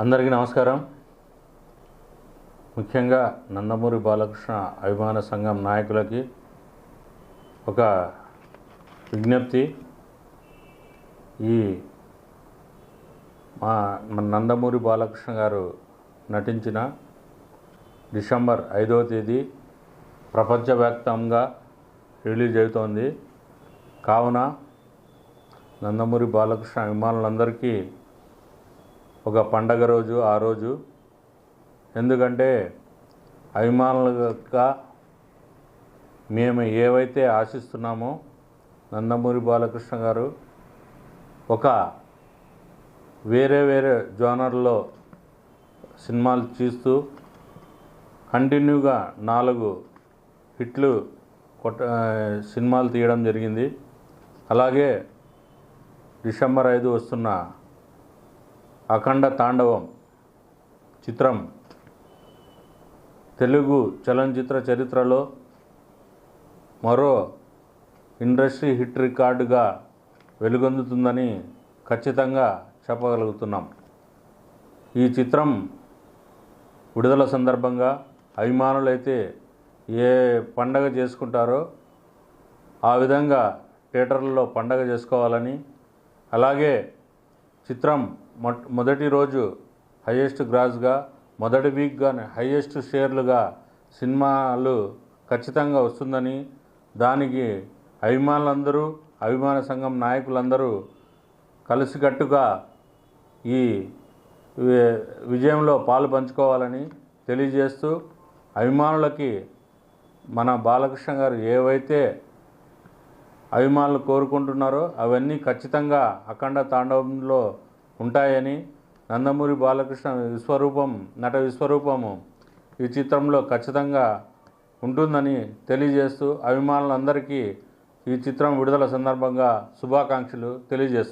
అందరికీ నమస్కారం. ముఖ్యంగా నందమూరి బాలకృష్ణ అభిమాన సంఘం నాయకులకి ఒక విజ్ఞప్తి. ఈ మా నందమూరి బాలకృష్ణ గారు నటించిన డిసెంబర్ ఐదవ తేదీ ప్రపంచవ్యాప్తంగా రిలీజ్ అవుతోంది. కావున నందమూరి బాలకృష్ణ అభిమానులందరికీ ఒక పండగ రోజు ఆ రోజు. ఎందుకంటే అభిమానులుగా మేము ఏవైతే ఆశిస్తున్నామో నందమూరి బాలకృష్ణ గారు ఒక వేరే వేరే జోనర్లో సినిమాలు తీస్తూ కంటిన్యూగా నాలుగు హిట్లు కొట్ట సినిమాలు తీయడం జరిగింది. అలాగే డిసెంబర్ ఐదు వస్తున్న అఖండ తాండవం చిత్రం తెలుగు చలనచిత్ర చరిత్రలో మరో ఇండస్ట్రీ హిట్ రికార్డుగా వెలుగొందుతుందని ఖచ్చితంగా చెప్పగలుగుతున్నాం. ఈ చిత్రం విడుదల సందర్భంగా అభిమానులైతే ఏ పండగ చేసుకుంటారో ఆ విధంగా థియేటర్లలో పండగ చేసుకోవాలని అలాగే చిత్రం మొట్ మొదటి రోజు హయ్యెస్ట్ గ్రాస్గా మొదటి వీక్గానే హయ్యెస్ట్ షేర్లుగా సినిమాలు ఖచ్చితంగా వస్తుందని దానికి అభిమానులందరూ అభిమాన సంఘం నాయకులందరూ కలిసికట్టుగా ఈ విజయంలో పాలు పంచుకోవాలని తెలియజేస్తూ అభిమానులకి మన బాలకృష్ణ గారు ఏవైతే అభిమానులు కోరుకుంటున్నారో అవన్నీ ఖచ్చితంగా అఖండ తాండవంలో ఉంటాయని నందమూరి బాలకృష్ణ విశ్వరూపం నట విశ్వరూపము ఈ చిత్రంలో ఖచ్చితంగా ఉంటుందని తెలియజేస్తూ అభిమానులందరికీ ఈ చిత్రం విడుదల సందర్భంగా శుభాకాంక్షలు తెలియజేస్తూ